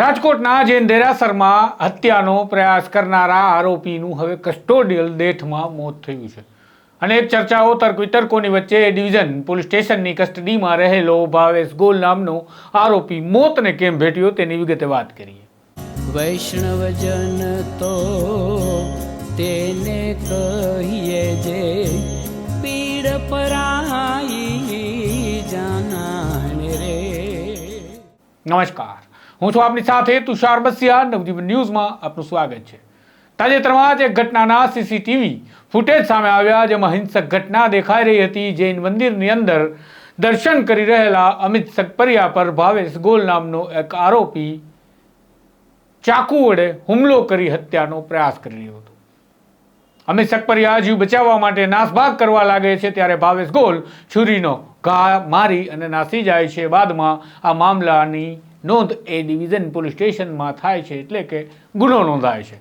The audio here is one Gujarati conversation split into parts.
રાજકોટના જૈન દેરાસરમાં હત્યાનો પ્રયાસ કરનારા આરોપીનું હવે કસ્ટોડિયલ ડેથમાં મોત થયું છે. અનેક ચર્ચાઓ તર્ક વિતર્કોની વચ્ચે ડિવિઝન પોલીસ સ્ટેશનની કસ્ટડીમાં રહેલો ભાવેશ ગોલ નામનો આરોપી મોતને કેમ ભેટ્યો તેની વિગતે વાત કરીએ. વૈષ્ણવજન તો તેને કહીએ જે પીડ પરાઈ જાનાને રે. નમસ્કાર. હું છું આપની સાથે તુષાર બસિયા. નવજીવન ન્યૂઝમાં આપનું સ્વાગત છે. તાજેતરમાં જ એક ઘટનાના સીસીટીવી ફૂટેજ સામે આવ્યા, જેમાં હિંસક ઘટના દેખાઈ રહી હતી. જૈન મંદિરની અંદર દર્શન કરી રહેલા અમિત સકપરિયા પર ભાવેશ ગોલ નામનો એક આરોપી ચાકુ વડે હુમલો કરી હત્યાનો પ્રયાસ કરી રહ્યો હતો. અમિત સકપરિયા જીવ બચાવવા માટે નાસભાગ કરવા લાગે છે, ત્યારે ભાવેશ ગોલ છુરીનો ઘા મારી અને નાસી જાય છે. બાદમાં આ મામલાની નોંધ એ ડિવિઝન પોલીસ સ્ટેશનમાં થાય છે એટલે કે ગુનો નોંધાય છે.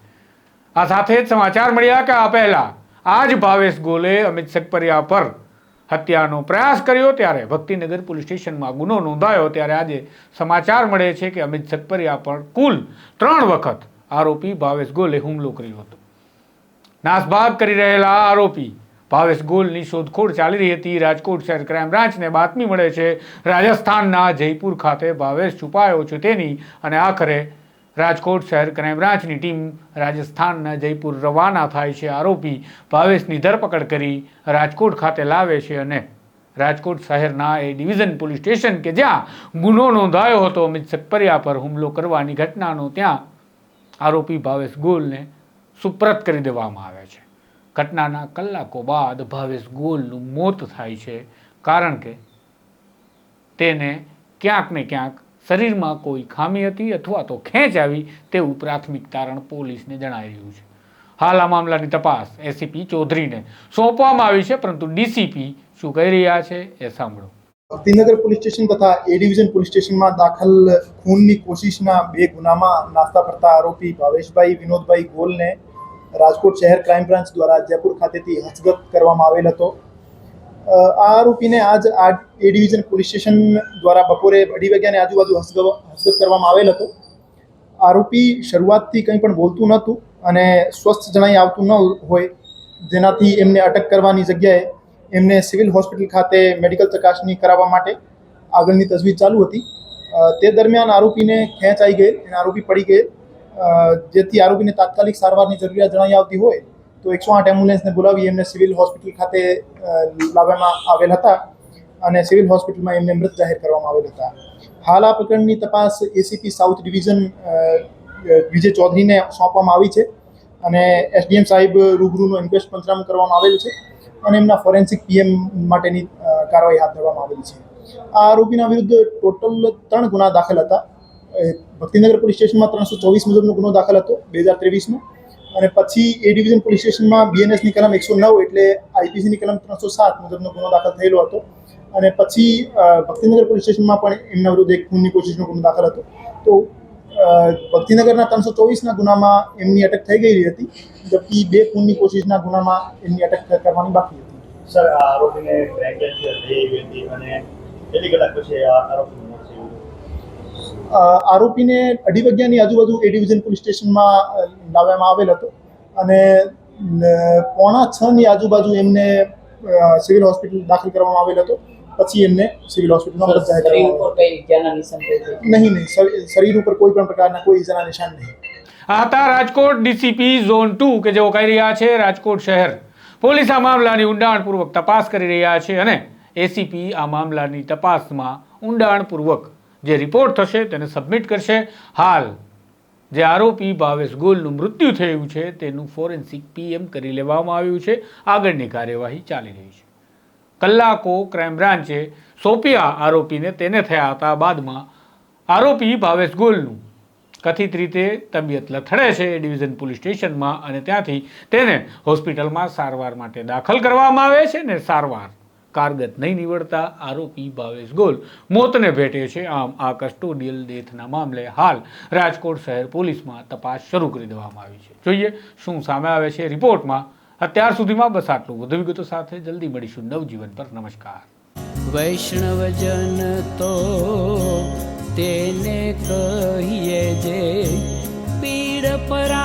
આ સાથે જ સમાચાર મળ્યા કે આ પહેલા આ જ ભાવેશ ગોલે અમિત સકપરિયા પર હત્યાનો પ્રયાસ કર્યો ત્યારે ભક્તિનગર પોલીસ સ્ટેશનમાં ગુનો નોંધાયો ત્યારે આજે સમાચાર મળે છે કે અમિત સકપરિયા પર કુલ ત્રણ વખત આરોપી ભાવેશ ગોલે હુમલો કર્યો હતો. નાસભાગ કરી રહેલા આરોપી ભાવેશ ગોલની શોધખોળ ચાલી રહી હતી. રાજકોટ શહેર ક્રાઇમ બ્રાન્ચને બાતમી મળે છે, રાજસ્થાનના જયપુર ખાતે ભાવેશ છુપાયો છે તેની અને આખરે રાજકોટ શહેર ક્રાઇમ બ્રાન્ચની ટીમ રાજસ્થાનના જયપુર રવાના થાય છે, આરોપી ભાવેશની ધરપકડ કરી રાજકોટ ખાતે લાવે છે અને રાજકોટ શહેરના એ ડિવિઝન પોલીસ સ્ટેશન કે જ્યાં ગુનો નોંધાયો હતો અમિત સકપરિયા પર હુમલો કરવાની ઘટનાનો ત્યાં આરોપી ભાવેશ ગોલને સુપ્રત કરી દેવામાં આવે છે. ઘટનાના કલાકો બાદ ભાવેશ ગોલનું મોત થાય છે. કારણ કે તેને ક્યાંક ને ક્યાંક શરીરમાં કોઈ ખામી હતી અથવા તો ખેંચ આવી તેવું પ્રાથમિક તારણ પોલીસને જણાઈ રહ્યું છે. હાલ આ મામલાની તપાસ એસીપી ચૌધરીને સોંપવામાં આવી છે, પરંતુ ડીસીપી શું કહી રહ્યા છે એ સાંભળો. ભક્તિનગર પોલીસ સ્ટેશન તથા એ ડિવિઝન પોલીસ સ્ટેશનમાં દાખલ ખૂનની કોશિશના બે ગુનામાં નાસ્તા ફરતા આરોપી ભાવેશભાઈ, વિનોદભાઈ ગોલને રાજકોટ શહેર ક્રાઇમ બ્રાન્ચ દ્વારા જયપુર ખાતેથી હસ્તગત કરવામાં આવેલ હતો. આ આરોપીને આજ આ એ ડિવિઝન પોલીસ સ્ટેશન દ્વારા બપોરે અઢી વાગ્યાની આજુબાજુ હસ્તગત કરવામાં આવેલ હતો. આરોપી શરૂઆતથી કંઈ પણ બોલતું નહોતું અને સ્વસ્થ જણાઈ આવતું ન હોય જેનાથી એમને અટક કરવાની જગ્યાએ એમને સિવિલ હોસ્પિટલ ખાતે મેડિકલ ચકાસણી કરાવવા માટે આગળની તજવીજ ચાલુ હતી. તે દરમિયાન આરોપીને ખેંચ આવી ગઈ અને આરોપી પડી અ, જેથી આરોપીને તાત્કાલિક સારવારની જરૂરિયાત જણાઈ આવતી હોય, તો એકસો આઠ એમ્બ્યુલન્સને બોલાવી એમને સિવિલ હોસ્પિટલ ખાતે લાવવામાં આવેલ હતા અને સિવિલ હોસ્પિટલમાં એમને મૃત જાહેર કરવામાં આવેલ હતા. હાલ આ પ્રકરણની તપાસ એસીપી સાઉથ ડિવિઝન વિજય ચૌધરીને સોંપવામાં આવી છે અને એસડીએમ સાહેબ રૂબરૂનો ઇન્ક્વેસ્ટ પંચનામું કરવામાં આવેલ છે અને એમના ફોરેન્સિક પીએમ માટેની કાર્યવાહી હાથ ધરવામાં આવેલી છે. આ આરોપીના વિરુદ્ધ ટોટલ ત્રણ ગુના દાખલ હતા. ભક્તિનગર પોલીસ સ્ટેશનમાં ત્રણસો ચોવીસ મુજબનો ગુનો દાખલ હતો, બે હજાર ત્રેવીસનો. અને પછી એ ડિવિઝન પોલીસ સ્ટેશનમાં બીએનએસની કલમ એકસો નવ એટલે આઈપીસીની કલમ ત્રણસો સાત મુજબનો ગુનો દાખલ થયેલો હતો. અને પછી ભક્તિનગર પોલીસ સ્ટેશનમાં પણ એમના વિરુદ્ધ એક ખૂનની કોશિશનો ગુનો દાખલ હતો. તો ભક્તિનગરના ત્રણસો ચોવીસના ગુનામાં એમની અટક થઈ ગયેલી હતી, જબકિ બે ખૂનની કોશિશના ગુનામાં એમની અટક કરવાની બાકી હતી. સર આરોપીને પ્રેગ્નન્સી થઈ ગઈ હતી અને કેટલી કલાક પછી આ આરોપીનું અઢી વાગ્યાની આજુબાજુ એ ડિવિઝન પોલીસ સ્ટેશનમાં લાવવામાં આવેલ હતો. અને પોણા છ ની આજુબાજુ એમને સિવિલ હોસ્પિટલ દાખલ કરવામાં આવેલ હતો. પછી એમને સિવિલ હોસ્પિટલમાં. નહીં નહીં શરીર- શરીર ઉપર કોઈ પણ પ્રકારના કોઈ ઈજાના નિશાન નહીં. આ હતા રાજકોટ ડીસીપી ઝોન ટુ કે જેઓ કહી રહ્યા છે રાજકોટ શહેર. પોલીસ આ મામલાની ઊંડાણપૂર્વક તપાસ કરી રહ્યા છે અને એસીપી આ મામલાની તપાસમાં ઊંડાણપૂર્વક જે રિપોર્ટ થશે તેને સબમિટ કરશે. હાલ, જે આરોપી ભાવેશ ગોલનું મૃત્યુ થયું છે, તેનું ફોરેન્સિક પીએમ કરી લેવામાં આવ્યું છે. આગળની કાર્યવાહી ચાલી રહી છે. કલાકો ક્રાઇમ બ્રાન્ચે સોંપ્યા આરોપીને તેને થયા હતા બાદમાં. આરોપી ભાવેશ ગોલનું કથિત રીતે તબિયત લથડે છે ડિવિઝન પોલીસ સ્ટેશનમાં અને ત્યાંથી તેને હોસ્પિટલમાં સારવાર માટે દાખલ કરવામાં આવે છે ને સારવાર કારગત નહીં નીવડતા, આરોપી ભાવેશ ગોલ મોતને ભેટે છે. આમ આ કસ્ટોડિયલ ડેથના મામલે હાલ રાજકોટ શહેર પોલીસમાં તપાસ શરૂ કરી દેવામાં આવી છે. જોઈએ શું સામે આવે છે રિપોર્ટમાં. અત્યાર સુધીમાં બસ આટલું. વધુ વિગતો સાથે જલ્દી મળીશું નવજીવન પર. નમસ્કાર. વૈષ્ણવજન તો તેને કહીએ જે પરાઈ